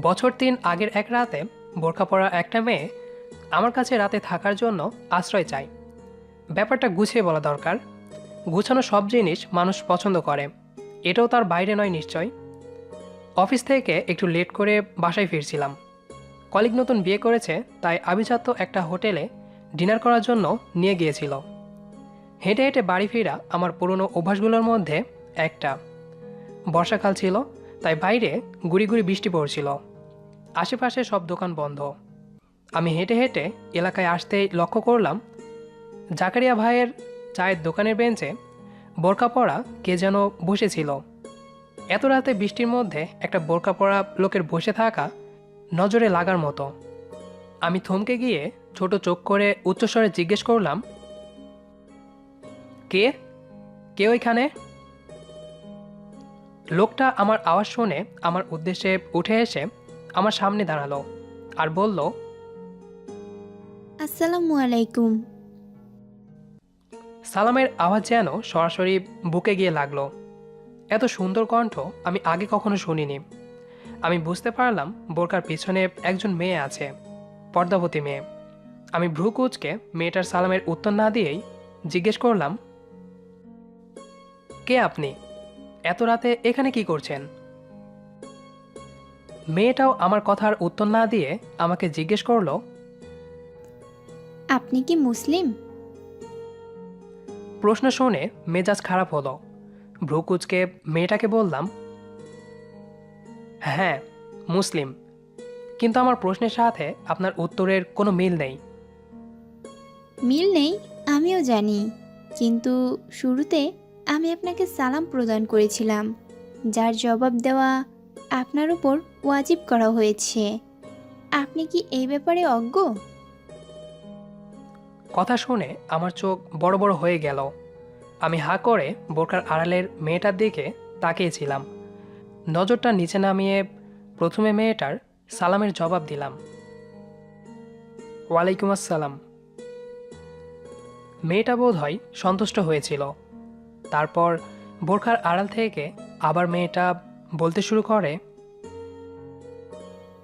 বছর তিন আগের এক রাতে বোরখা পরা একটা মেয়ে আমার কাছে রাতে থাকার জন্য আশ্রয় চায়। ব্যাপারটা গুছিয়ে বলা দরকার। গুছানো সব জিনিস মানুষ পছন্দ করে। এটাও তার বাইরে নয় নিশ্চয়। অফিস থেকে একটু লেট করে বাসায় ফিরছিলাম। কলিগ নতুন বিয়ে করেছে, তাই আভিজাত্য একটা হোটেলে ডিনার করার জন্য নিয়ে গিয়েছিল। হেঁটে হেঁটে বাড়ি ফেরা আমার পুরনো অভ্যাসগুলোর মধ্যে একটা। বর্ষাকাল ছিল তাই বাইরে গুড়ি গুড়ি বৃষ্টি পড়ছিল। আশেপাশে সব দোকান বন্ধ। আমি হেঁটে হেঁটে এলাকায় আসতেই লক্ষ্য করলাম, জাকারিয়া ভাইয়ের চায়ের দোকানের বেঞ্চে বোরকা পরা কে যেন বসেছিল। এত রাতে বৃষ্টির মধ্যে একটা বোরকা পরা লোকের বসে থাকা নজরে লাগার মতো। আমি থমকে গিয়ে ছোট চোখ করে উচ্চস্বরে জিজ্ঞেস করলাম, কে? কে ওইখানে? লোকটা আমার আওয়াজ শুনে আমার উদ্দেশ্যে উঠে এসে আমার সামনে দাঁড়াল আর বলল আসসালামু আলাইকুম। সালামের আওয়াজ যেন সরাসরি বুকে গিয়ে লাগল। এত সুন্দর কণ্ঠ আমি আগে কখনো শুনিনি। আমি বুঝতে পারলাম বোরকার পিছনে একজন মেয়ে আছে পর্দাবতী মেয়ে। আমি ভ্রু কুচকে মেয়েটার সালামের উত্তর না দিয়েই জিজ্ঞেস করলাম কে আপনি? এত রাতে এখানে কি করছেন? মেয়েটাও আমার কথার উত্তর না দিয়ে আমাকে জিজ্ঞেস করল আপনি কি মুসলিম? প্রশ্ন শুনে মেজাজ খারাপ হলো। ভ্রুকুচকে মেয়েটাকে বললাম হ্যাঁ মুসলিম। কিন্তু আমার প্রশ্নের সাথে আপনার উত্তরের কোনো মিল নেই। মিল নেই? আমিও জানি। কিন্তু শুরুতে আমি আপনাকে সালাম প্রদান করেছিলাম, যার জবাব দেওয়া আপনার উপর ওয়াজিব করা হয়েছে। আপনি কি এই ব্যাপারে অজ্ঞ? কথা শুনে আমার চোখ বড় বড় হয়ে গেল। আমি হা করে বোরকার আড়ালের মেয়েটার দিকে তাকিয়েছিলাম। নজরটা নিচে নামিয়ে প্রথমে মেয়েটার সালামের জবাব দিলাম। ওয়ালাইকুম আসসালাম। মেয়েটা বোধ হয় সন্তুষ্ট হয়েছিল। তারপর বোরখার আড়াল থেকে আবার মেয়েটা বলতে শুরু করে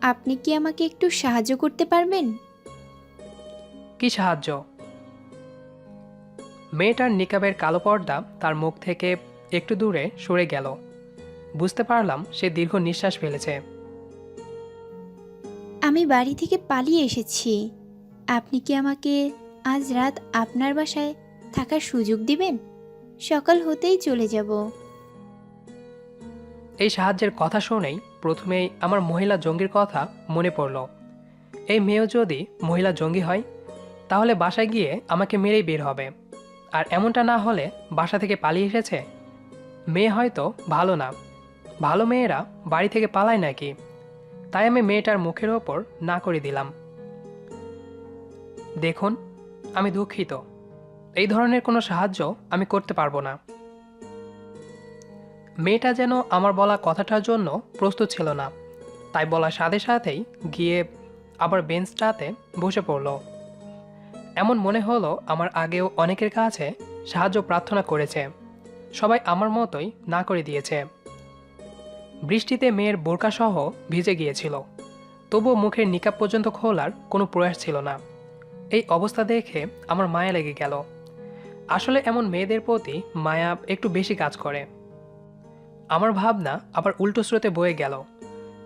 আপনি কি আমাকে একটু সাহায্য করতে পারবেন? কি সাহায্য? মেয়েটার নিকাবের কালো পর্দা তার মুখ থেকে একটু দূরে সরে গেল। বুঝতে পারলাম সে দীর্ঘ নিঃশ্বাস ফেলেছে। আমি বাড়ি থেকে পালিয়ে এসেছি। আপনি কি আমাকে আজ রাত আপনার বাসায় থাকার সুযোগ দিবেন? সকাল হতেই চলে যাব। এই সাহায্যের কথা শুনেই প্রথমেই আমার মহিলা জঙ্গির কথা মনে পড়ল। এই মেয়েও যদি মহিলা জঙ্গি হয়, তাহলে বাসায় গিয়ে আমাকে মেরেই বের হবে। আর এমনটা না হলে বাসা থেকে পালিয়ে এসেছে? মেয়ে হয়তো ভালো না। ভালো মেয়েরা বাড়ি থেকে পালায় নাকি? তাই আমি মেয়েটার মুখের ওপর না করে দিলাম। দেখুন, আমি দুঃখিত। এই ধরনের কোনো সাহায্য আমি করতে পারব না। মেয়েটা যেন আমার বলা কথাটার জন্য প্রস্তুত ছিল না। তাই বলার সাথে সাথেই গিয়ে আবার বেঞ্চটাতে বসে পড়ল। এমন মনে হলো আমার আগেও অনেকের কাছে সাহায্য প্রার্থনা করেছে। সবাই আমার মতোই না করে দিয়েছে। বৃষ্টিতে মেয়ের বোরকাসহ ভিজে গিয়েছিল। তবুও মুখের নিকাব পর্যন্ত খোলার কোনো প্রয়াস ছিল না। এই অবস্থা দেখে আমার মায়া লেগে গেল। আসলে এমন মেয়েদের প্রতি মায়া একটু বেশি কাজ করে। আমার ভাবনা আবার উল্টো স্রোতে বয়ে গেল।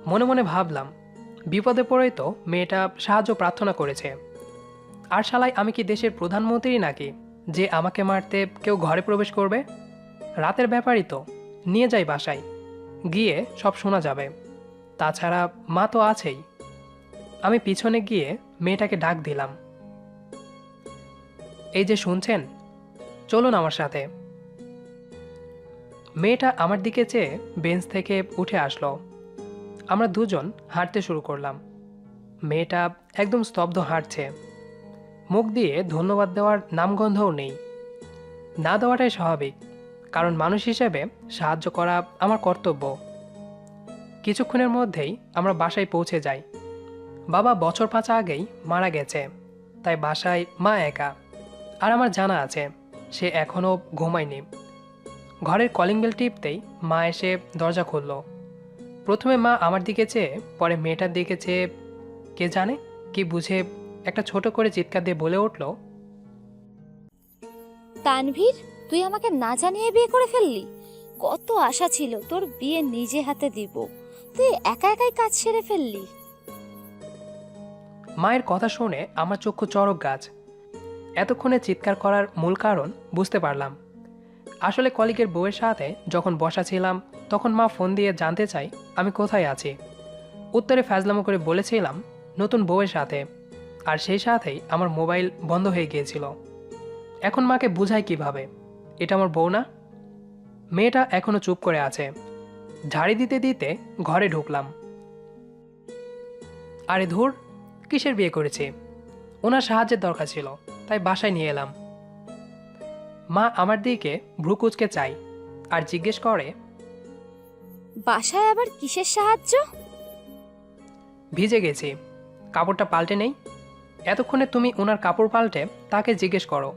মনে মনে ভাবলাম, বিপদে পড়েই তো মেয়েটা সাহায্য প্রার্থনা করেছে। আর শালাই, আমি কি দেশের প্রধানমন্ত্রী নাকি, যে আমাকে মারতে কেউ ঘরে প্রবেশ করবে? রাতের ব্যাপারই তো, নিয়ে যাই বাসায়, গিয়ে সব শোনা যাবে। তাছাড়া মা তো আছেই। আমি পিছনে গিয়ে মেয়েটাকে ডাক দিলাম। এই যে শুনছেন চলুন আমার সাথে। মেয়েটা আমার দিকে চেয়ে বেঞ্চ থেকে উঠে আসলো। আমরা দুজন হাঁটতে শুরু করলাম। মেয়েটা একদম স্তব্ধ হাঁটছে। মুখ দিয়ে ধন্যবাদ দেওয়ার নামগন্ধও নেই। না দেওয়াটাই স্বাভাবিক, কারণ মানুষ হিসেবে সাহায্য করা আমার কর্তব্য। কিছুক্ষণের মধ্যেই আমরা বাসায় পৌঁছে যাই। বাবা বছর পাঁচ আগেই মারা গেছে, তাই বাসায় মা একা, আর আমার জানা আছে। সে এখনও ঘুমায়নি। ঘরের কলিং বেল টিপতেই মা এসে দরজা খুলল। প্রথমে মা আমার দিকে চেয়ে পরে মেয়েটার দিকে চেয়ে কে জানে কি বুঝে একটা ছোট করে চিৎকার দিয়ে বলে উঠল তানভীর তুই আমাকে না জানিয়ে বিয়ে করে ফেললি? কত আশা ছিল তোর বিয়ে নিজে হাতে দিব। তুই একা একাই কাজ সেরে ফেললি। মায়ের কথা শুনে আমার চক্ষু চড়ক গাছ। এতক্ষণে চিৎকার করার মূল কারণ বুঝতে পারলাম। আসলে কলিগের বউয়ের সাথে যখন বসা ছিলাম, তখন মা ফোন দিয়ে জানতে চাই আমি কোথায় আছি। উত্তরে ফ্যাজলামো করে বলেছিলাম, নতুন বউয়ের সাথে। আর সেই সাথেই আমার মোবাইল বন্ধ হয়ে গিয়েছিল। এখন মাকে বুঝাই কীভাবে? এটা আমার বউ না? মেয়েটা এখনও চুপ করে আছে। ঝাড়ি দিতে দিতে ঘরে ঢুকলাম। আরে ধুর, কিসের বিয়ে করেছি? ওনার সাহায্যের দরকার ছিল তাই বাসায় নিয়ে এলাম। মা আমার দিকে ভ্রুকুচকে চাই আর জিজ্ঞেস করে বাসায় আবার কিসের সাহায্য? ভিজে গেছি কাপড়টা পাল্টে নেই। এতক্ষণে তুমি ওনার কাপড় পাল্টে তাকে জিজ্ঞেস করো।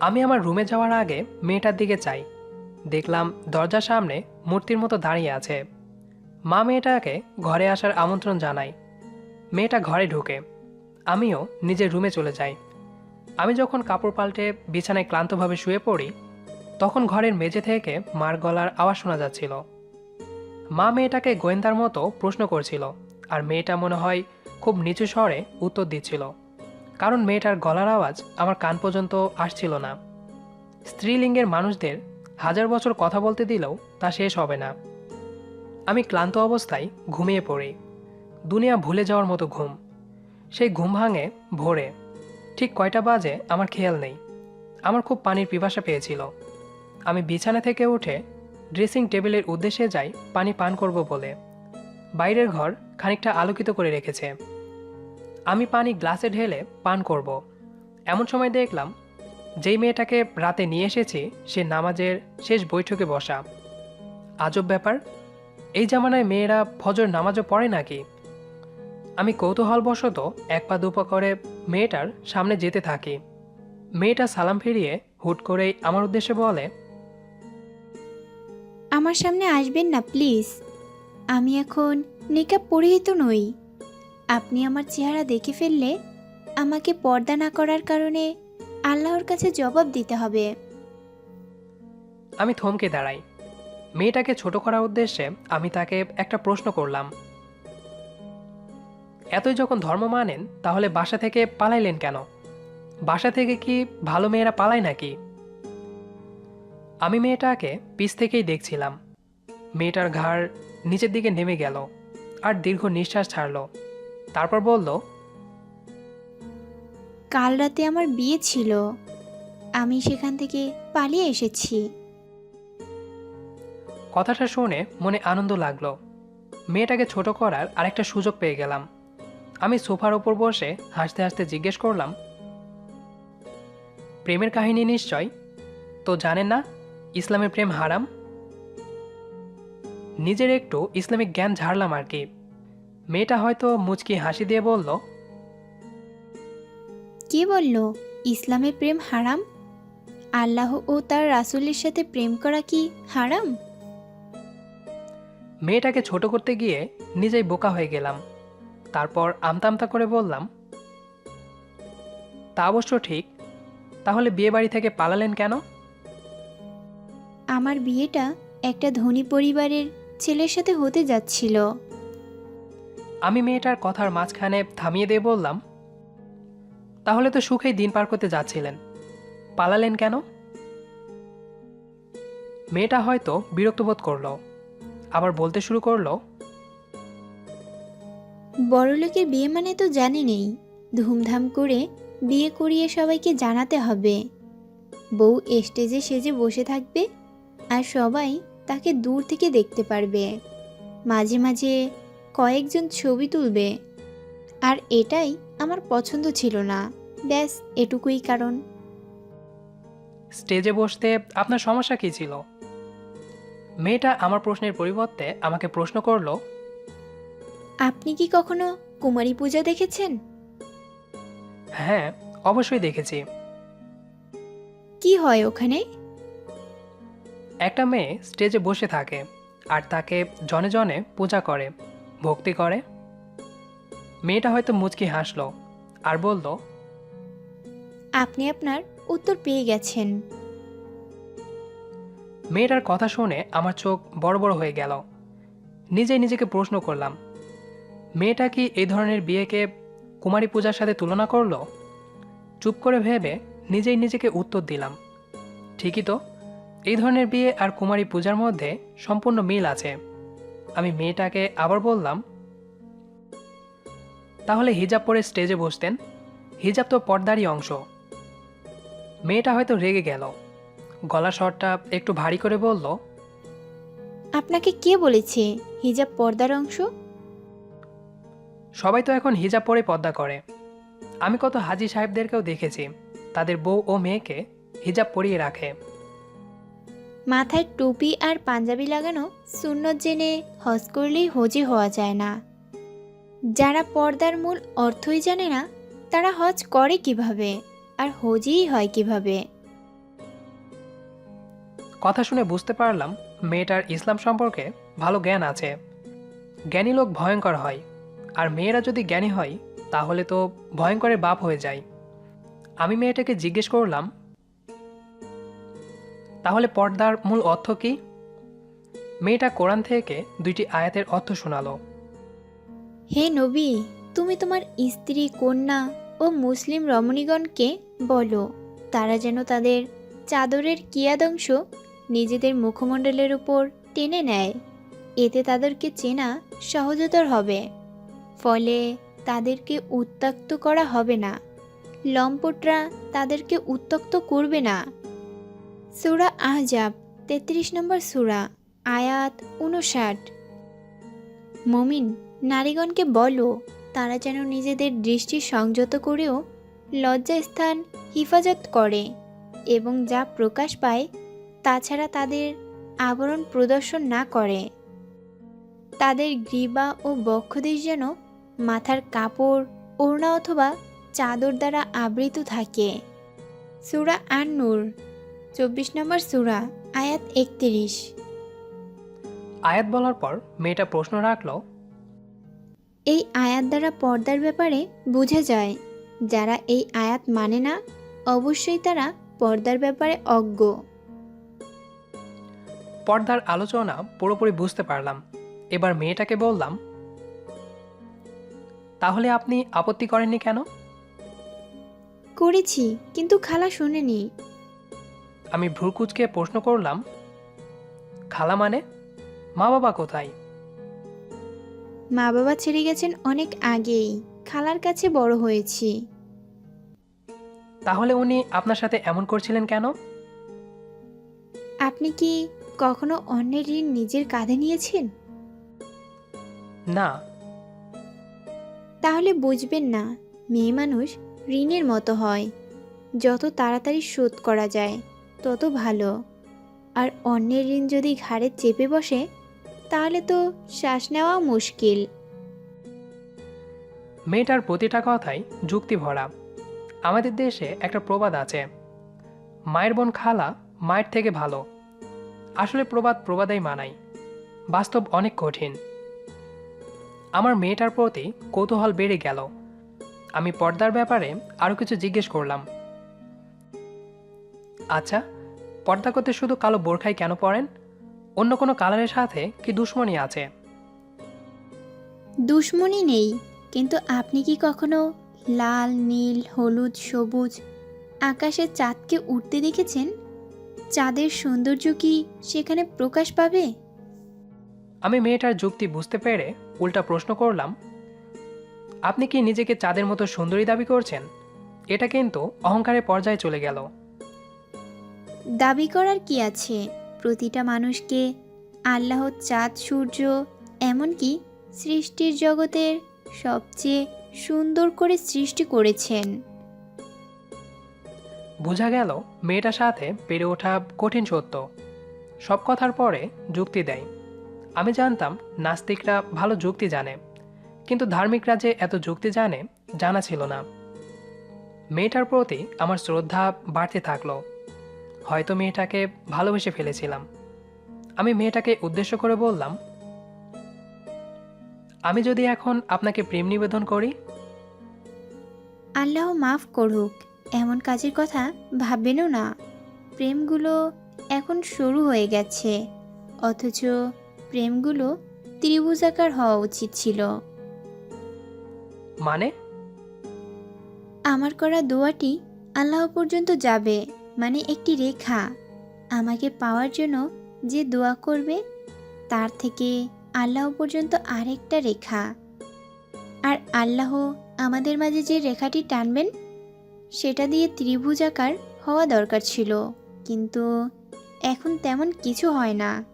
আমি আমার রুমে যাওয়ার আগে মেয়েটার দিকে চাই। দেখলাম দরজার সামনে মূর্তির মতো দাঁড়িয়ে আছে। মা মেয়েটাকে ঘরে আসার আমন্ত্রণ জানাই মেয়েটা ঘরে ঢুকে। আমিও নিজের রুমে চলে যাই। আমি যখন কাপড় পাল্টে বিছানায় ক্লান্তভাবে শুয়ে পড়ি, তখন ঘরের মেঝে থেকে মার গলার আওয়াজ শোনা যাচ্ছিল। মা মেয়েটাকে গোয়েন্দার মতো প্রশ্ন করছিল, আর মেয়েটা মনে হয় খুব নিচু স্বরে উত্তর দিচ্ছিল, কারণ মেয়েটার গলার আওয়াজ আমার কান পর্যন্ত আসছিল না। স্ত্রীলিঙ্গের মানুষদের হাজার বছর কথা বলতে দিলেও তা শেষ হবে না। আমি ক্লান্ত অবস্থায় ঘুমিয়ে পড়ি। দুনিয়া ভুলে যাওয়ার মতো ঘুম। সেই ঘুম ভাঙে ভোরে। ঠিক কয়টা বাজে আমার খেয়াল নেই। আমার খুব পানির পিপাসা পেয়েছিল। আমি বিছানা থেকে উঠে ড্রেসিং টেবিলের উদ্দেশ্যে যাই পানি পান করব বলে। বাইরের ঘর খানিকটা আলোকিত করে রেখেছে। আমি পানি গ্লাসে ঢেলে পান করব। এমন সময় দেখলাম, যেই মেয়েটাকে রাতে নিয়ে এসেছি সে নামাজের শেষ বৈঠকে বসা। আজব ব্যাপার, এই জামানায় মেয়েরা ফজর নামাজও পড়ে নাকি? আমি কৌতূহলবশত এক পা দুপা করে মেয়েটার সামনে যেতে থাকি। মেয়েটা সালাম ফিরিয়ে হুট করেই আমার উদ্দেশ্যে বলে আমার সামনে আসবেন না প্লিজ। আমি এখন নিকাব পরিহিত নই। আপনি আমার চেহারা দেখে ফেললে আমাকে পর্দা না করার কারণে আল্লাহর কাছে জবাব দিতে হবে। আমি থমকে দাঁড়াই। মেয়েটাকে ছোট করার উদ্দেশ্যে আমি তাকে একটা প্রশ্ন করলাম। এতই যখন ধর্ম মানেন তাহলে বাসা থেকে পালাইলেন কেন? বাসা থেকে কি ভালো মেয়েরা পালায় নাকি? আমি মেয়েটাকে পিছ থেকেই দেখছিলাম। মেয়েটার ঘাড় নিচের দিকে নেমে গেল আর দীর্ঘ নিঃশ্বাস ছাড়ল। তারপর বলল কাল রাতে আমার বিয়ে ছিল। আমি সেখান থেকে পালিয়ে এসেছি। কথাটা শুনে মনে আনন্দ লাগল। মেয়েটাকে ছোট করার আরেকটা সুযোগ পেয়ে গেলাম। আমি সোফার ওপর বসে হাসতে হাসতে জিজ্ঞেস করলাম প্রেমের কাহিনী নিশ্চয়? তো জানেন না ইসলামের প্রেম হারাম? নিজের একটু ইসলামিক জ্ঞান ঝাড়লাম আর কি। মেয়েটা হয়তো মুচকি হাসি দিয়ে বলল কে বলল ইসলামে প্রেম হারাম? আল্লাহ ও তার রাসূলের সাথে প্রেম করা কি হারাম? মেয়েটাকে ছোট করতে গিয়ে নিজেই বোকা হয়ে গেলাম। তারপর আমতা আমতা করে বললাম তা অবশ্য ঠিক তাহলে বিয়ে বাড়ি থেকে পালালেন কেন? আমার বিয়েটা একটা ধনী পরিবারের ছেলের সাথে হতে যাচ্ছিল। আমি মেয়েটার কথার মাঝখানে থামিয়ে দিয়ে বললাম তাহলে তো সুখেই দিন পার করতে যাচ্ছিলেন পালালেন কেন? মেয়েটা হয়তো বিরক্ত বোধ করল আবার বলতে শুরু করল বড়লোকের বিয়ে মানে তো জানি নেই ধুমধাম করে বিয়ে করিয়ে সবাইকে জানাতে হবে। বউ স্টেজে সেজে বসে থাকবে আর সবাই তাকে দূর থেকে দেখতে পারবে। মাঝে মাঝে কয়েকজন ছবি তুলবে। আর এটাই আমার পছন্দ ছিল না। ব্যাস, এটুকুই কারণ। স্টেজে বসতে আপনার সমস্যা কী ছিল? মেয়েটা আমার প্রশ্নের পরিবর্তে আমাকে প্রশ্ন করল আপনি কি কখনো কুমারী পূজা দেখেছেন? হ্যাঁ অবশ্যই দেখেছি। কি হয় ওখানে? একটা মেয়ে স্টেজে বসে থাকে আর তাকে জনে জনে পূজা করে ভক্তি করে। মেয়েটা হয়তো মুচকি হাসলো আর বলল আপনি আপনার উত্তর পেয়ে গেছেন। মেয়েটার কথা শুনে আমার চোখ বড় বড় হয়ে গেল। নিজেই নিজেকে প্রশ্ন করলাম মেয়েটা কি এই ধরনের বিয়েকে কুমারী পূজার সাথে তুলনা করল? চুপ করে ভেবে নিজেই নিজেকে উত্তর দিলাম। ঠিকই তো, এই ধরনের বিয়ে আর কুমারী পূজার মধ্যে সম্পূর্ণ মিল আছে। আমি মেয়েটাকে আবার বললাম, তাহলে হিজাব পরে স্টেজে বসতেন। হিজাব তো পর্দারই অংশ। মেয়েটা হয়তো রেগে গেল। গলা স্বরটা একটু ভারী করে বলল, আপনাকে কে বলেছে হিজাব পর্দার অংশ? সবাই তো এখন হিজাব পরে পর্দা করে। আমি কত হাজি সাহেবদেরকেও দেখেছি তাদের বউ ও মেয়েকে হিজাব পরিয়ে রাখে। মাথায় টুপি আর পাঞ্জাবি লাগানো সুন্নত জেনে হজ করলেই হজে হওয়া যায় না। যারা পর্দার মূল অর্থই জানে না তারা হজ করে কীভাবে আর হজই হয় কীভাবে? কথা শুনে বুঝতে পারলাম মেয়েটার ইসলাম সম্পর্কে ভালো জ্ঞান আছে। জ্ঞানী লোক ভয়ঙ্কর হয়। আর মেয়েরা যদি জ্ঞানী হয়, তাহলে তো ভয়ঙ্করের বাপ হয়ে যায়। আমি মেয়েটাকে জিজ্ঞেস করলাম, তাহলে পর্দার মূল অর্থ কি? মেয়েটা কোরআন থেকে দুইটি আয়াতের অর্থ শোনালো। হে নবী, তুমি তোমার স্ত্রী, কন্যা ও মুসলিম রমণীগণকে বলো, তারা যেন তাদের চাদরের কিয়াদংশ নিজেদের মুখমণ্ডলের উপর টেনে নেয়। এতে তাদেরকে চেনা সহজতর হবে। ফলে তাদেরকে উত্তক্ত করা হবে না। লম্পটরা তাদেরকে উত্তক্ত করবে না। সুরা আহজাব, তেত্রিশ নম্বর সুরা, আয়াত উনষাট মমিন, নারীগণকে বলো, তারা যেন নিজেদের দৃষ্টি সংযত করেও লজ্জাস্থান হিফাজত করে এবং যা প্রকাশ পায় তাছাড়া তাদের আবরণ প্রদর্শন না করে। তাদের গ্রীবা ও বক্ষদেশ যেন মাথার কাপড় ওড়না অথবা চাদর দ্বারা আবৃত থাকে। সুরা আন নূর চব্বিশ নম্বর সুরা আয়াত একত্রিশ। আয়াত বলার পর মেয়েটা প্রশ্ন রাখল এই আয়াত দ্বারা পর্দার ব্যাপারে বোঝা যায় যারা এই আয়াত মানে না অবশ্যই তারা পর্দার ব্যাপারে অজ্ঞ। পর্দার আলোচনা পুরোপুরি বুঝতে পারলাম। এবার মেয়েটাকে বললাম তাহলে আপনি আপত্তি করেননি কেন? করেছি কিন্তু খালা শোনেনি। আমি ভ্রুকুচকে প্রশ্ন করলাম খালা মানে? মা বাবা কোথায়? মা বাবা ছেড়ে গেছেন অনেক আগেই খালার কাছে বড় হয়েছি। তাহলে উনি আপনার সাথে এমন করছিলেন কেন? আপনি কি কখনো অন্যের ঋণ নিজের কাঁধে নিয়েছেন? না তাহলে বুঝবেন না, মেয়ে মানুষ ঋণের মতো হয়। যত তাড়াতাড়ি শোধ করা যায়, তত ভালো। আর অন্যের ঋণ যদি ঘাড়ে চেপে বসে, তাহলে তো শ্বাস নেওয়া মুশকিল। মেয়েটার প্রতিটা কথাই যুক্তি ভরা আমাদের দেশে একটা প্রবাদ আছে, মায়ের বোন খালা মায়ের থেকে ভালো। আসলে প্রবাদ প্রবাদেই মানাই বাস্তব অনেক কঠিন। আমার মেয়েটার প্রতি কৌতূহল বেড়ে গেল। আমি পর্দার ব্যাপারে আরও কিছু জিজ্ঞেস করলাম। আচ্ছা পর্দা করতে শুধু কালো বোরখাই কেন পরেন? অন্য কোনো কালারের সাথে কি দুশ্মনী আছে? দুশ্মনী নেই কিন্তু আপনি কি কখনো লাল নীল হলুদ সবুজ আকাশের চাঁদকে উঠতে দেখেছেন? চাঁদের সৌন্দর্য কি সেখানে প্রকাশ পাবে? আমি মেয়েটার যুক্তি বুঝতে পেরে উল্টা প্রশ্ন করলাম আপনি কি নিজেকে চাঁদের মতো সুন্দরী দাবি করছেন? এটা কিন্তু অহংকারের পর্যায়ে চলে গেল। দাবি করার কি আছে? প্রতিটা মানুষকে আল্লাহ চাঁদ সূর্য এমনকি সৃষ্টির জগতের সবচেয়ে সুন্দর করে সৃষ্টি করেছেন। বোঝা গেল মেয়েটার সাথে পেরে ওঠা কঠিন সত্য। সব কথার পরে যুক্তি দেয়। আমি জানতাম নাস্তিকরা ভালো যুক্তি জানে, কিন্তু ধার্মিকরা যে এত যুক্তি জানে, জানা ছিল না। মেয়েটার প্রতি আমার শ্রদ্ধা বাড়তে থাকল। হয়তো মেয়েটাকে ভালোবেসে ফেলেছিলাম। আমি মেয়েটাকে উদ্দেশ্য করে বললাম, আমি যদি এখন আপনাকে প্রেম নিবেদন করি? আল্লাহ মাফ করুক, এমন কাজের কথা ভাববেনও না। প্রেমগুলো এখন শুরু হয়ে গেছে, অথচ প্রেমগুলো ত্রিভুজাকার হওয়া উচিত ছিল। মানে? আমার করা দোয়াটি আল্লাহ পর্যন্ত যাবে মানে একটি রেখা। আমাকে পাওয়ার জন্য যে দোয়া করবে তার থেকে আল্লাহ পর্যন্ত আরেকটা রেখা। আর আল্লাহ আমাদের মাঝে যে রেখাটি টানবেন সেটা দিয়ে ত্রিভুজাকার হওয়া দরকার ছিল কিন্তু এখন তেমন কিছু হয় না।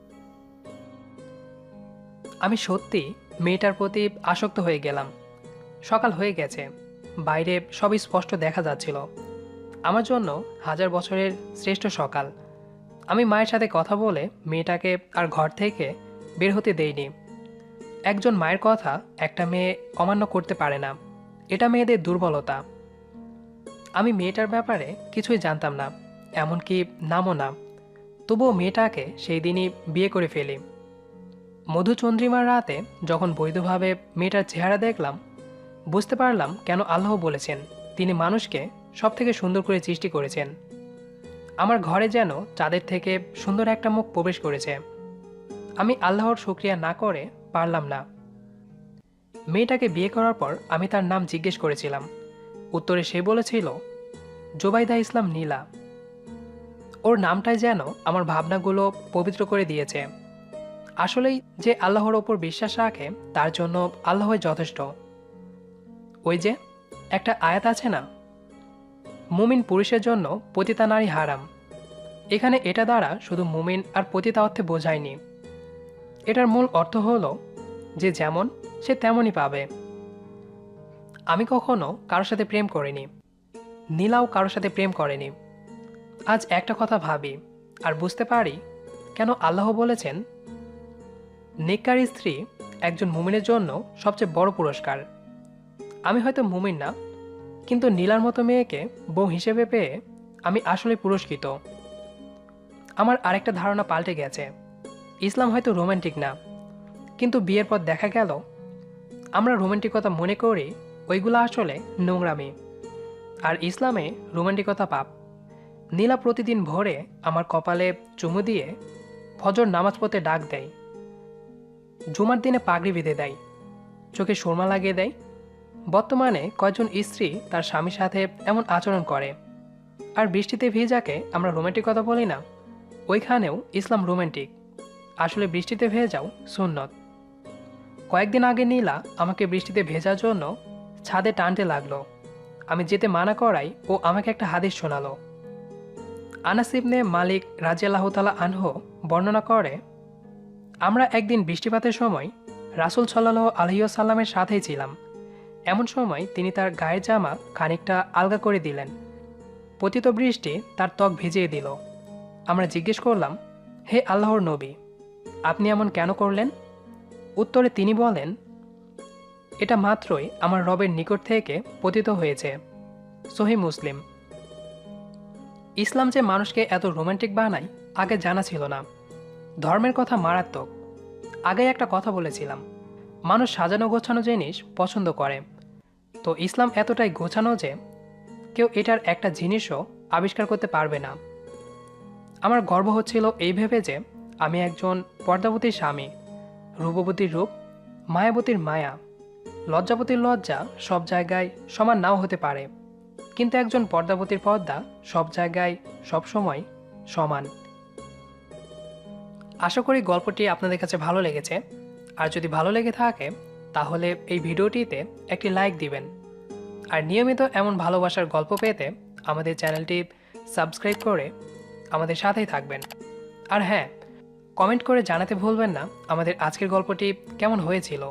আমি সত্যি মেয়েটার প্রতি আসক্ত হয়ে গেলাম। সকাল হয়ে গেছে। বাইরে সবই স্পষ্ট দেখা যাচ্ছিল। আমার জন্য হাজার বছরের শ্রেষ্ঠ সকাল। আমি মায়ের সাথে কথা বলে মেয়েটাকে আর ঘর থেকে বের হতে দেইনি। একজন মায়ের কথা একটা মেয়ে অমান্য করতে পারে না। এটা মেয়েদের দুর্বলতা। আমি মেয়েটার ব্যাপারে কিছুই জানতাম না, এমনকি নামও না। তবুও মেয়েটাকে সেই দিনই বিয়ে করে ফেলি। মধুচন্দ্রিমার রাতে যখন বৈধভাবে মেয়েটার চেহারা দেখলাম, বুঝতে পারলাম কেন আল্লাহ বলেছেন তিনি মানুষকে সব থেকে সুন্দর করে সৃষ্টি করেছেন। আমার ঘরে যেন চাঁদের থেকে সুন্দর একটা মুখ প্রবেশ করেছে। আমি আল্লাহর শুক্রিয়া না করে পারলাম না। মেয়েটাকে বিয়ে করার পর আমি তার নাম জিজ্ঞেস করেছিলাম। উত্তরে সে বলেছিল, জোবাইদা ইসলাম নীলা। ওর নামটাই যেন আমার ভাবনাগুলো পবিত্র করে দিয়েছে। আসলেই যে আল্লাহর ওপর বিশ্বাস রাখে, তার জন্য আল্লাহই যথেষ্ট। ওই যে, একটা আয়াত আছে না? মুমিন পুরুষের জন্য পতিতা নারী হারাম। এখানে এটা দ্বারা শুধু মুমিন আর পতিতা অর্থে বোঝায়নি। এটার মূল অর্থ হলো যে যেমন, সে তেমনই পাবে। আমি কখনো কারোর সাথে প্রেম করিনি। নীলাও কারোর সাথে প্রেম করেনি। আজ একটা কথা ভাবি, আর বুঝতে পারি কেন আল্লাহ বলেছেন নেককার স্ত্রী একজন মুমিনের জন্য সবচেয়ে বড় পুরস্কার। আমি হয়তো মুমিন না, কিন্তু নীলার মতো মেয়েকে বউ হিসেবে পেয়ে আমি আসলে পুরস্কৃত। আমার আরেকটা ধারণা পাল্টে গেছে। ইসলাম হয়তো রোমান্টিক না, কিন্তু বিয়ের পর দেখা গেল, আমরা রোমান্টিকতা মনে করি ওইগুলো আসলে নোংরামি। আর ইসলামে রোমান্টিকতা পাপ। নীলা প্রতিদিন ভোরে আমার কপালে চুমু দিয়ে ফজর নামাজ পড়তে ডাক দেয়। জুমার দিনে পাগড়ি বেঁধে দেয়, চোখে সুরমা লাগিয়ে দেয়। বর্তমানে কয়েকজন স্ত্রী তার স্বামীর সাথে এমন আচরণ করে। আর বৃষ্টিতে ভেজাকে আমরা রোমান্টিকতা বলি না। ওইখানেও ইসলাম রোমান্টিক আসলে বৃষ্টিতে ভেজাও সুন্নত। কয়েকদিন আগে নীলা আমাকে বৃষ্টিতে ভেজার জন্য ছাদে টানতে লাগল। আমি যেতে মানা করাই ও আমাকে একটা হাদিস শোনালো। আনাসিবনে মালিক রাজিয়াল্লাহ তালা আনহো বর্ণনা করে আমরা একদিন বৃষ্টিপাতের সময় রাসুল সাল্লাহ আলহিউসাল্লামের সাথেই ছিলাম। এমন সময় তিনি তার গায়ের জামা খানিকটা আলগা করে দিলেন। পতিত বৃষ্টি তার ত্বক ভিজিয়ে দিল। আমরা জিজ্ঞেস করলাম, হে আল্লাহর নবী, আপনি এমন কেন করলেন? উত্তরে তিনি বলেন, এটা মাত্রই আমার রবের নিকট থেকে পতিত হয়েছে। সহি মুসলিম। ইসলাম যে মানুষকে এত রোমান্টিক বানায়, আগে জানা ছিল না। ধর্মের কথা মারাত্মক। আগে একটা কথা বলেছিলাম। মানুষ সাজানো গোছানো জিনিস পছন্দ করে। তো ইসলাম এতটাই গোছানো যে কেউ এটার একটা জিনিসও আবিষ্কার করতে পারবে না। আমার গর্ব হচ্ছিল এই ভেবে যে আমি একজন পর্দাবতীর স্বামী। রূপবতীর রূপ, মায়াবতীর মায়া, লজ্জাবতীর লজ্জা সব জায়গায় সমান নাও হতে পারে। কিন্তু একজন পর্দাবতীর পর্দা সব জায়গায় সব সময় সমান। আশা করি গল্পটি আপনাদের কাছে ভালো লেগেছে। আর যদি ভালো লেগে থাকে, তাহলে এই ভিডিওটিতে একটি লাইক দিবেন। আর নিয়মিত এমন ভালোবাসার গল্প পেতে আমাদের চ্যানেলটি সাবস্ক্রাইব করে আমাদের সাথেই থাকবেন। আর হ্যাঁ কমেন্ট করে জানাতে ভুলবেন না আমাদের আজকের গল্পটি কেমন হয়েছিল।